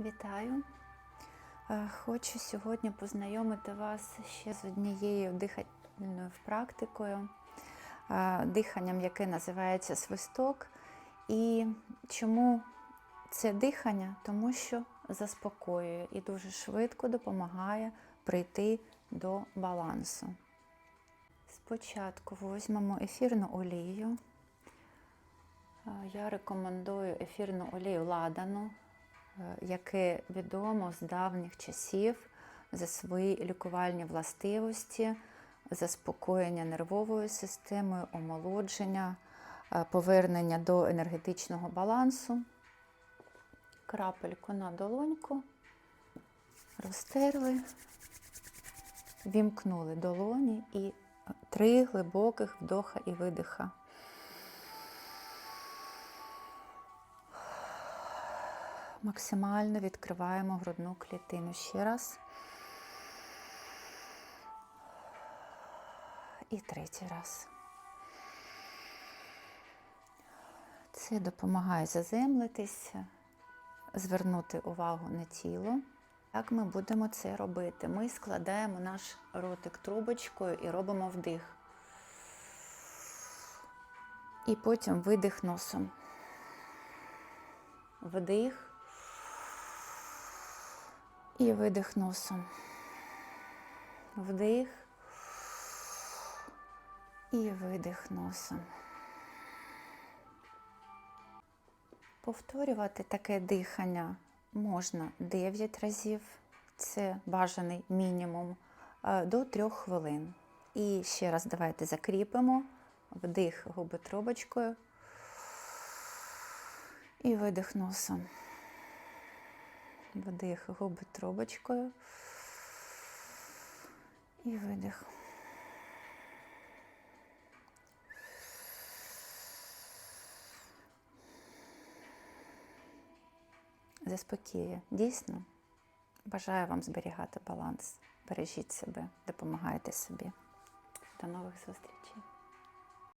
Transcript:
Вітаю! Е, Хочу сьогодні познайомити вас ще з однією дихальною практикою, е, диханням, яке називається свисток. І чому це дихання? Тому що заспокоює і дуже швидко допомагає прийти до балансу. Спочатку візьмемо ефірну олію. Е, Я рекомендую ефірну олію ладану, яке відомо з давніх часів за свої лікувальні властивості, заспокоєння нервової системи, омолодження, е, повернення до енергетичного балансу. Крапельку на долоньку, розтерли, вімкнули долоні і три глибоких вдоха і видиха. Максимально відкриваємо грудну клітину ще раз. І третій раз. Це допомагає заземлитися, звернути увагу на тіло. Як ми будемо це робити? Ми складаємо наш ротик трубочкою і робимо вдих. І потім видих носом. Вдих і видих носом. Вдих і видих носом. Повторювати таке дихання можна 9 разів, це бажаний мінімум, е, до 3 хвилин. І ще раз давайте закріпимо вдих губи трубочкою і видих носом. Вдих губи трубочкою і видих. Заспокіює. Дійсно, бажаю вам зберігати баланс. Бережіть себе, допомагайте собі. До нових зустрічей.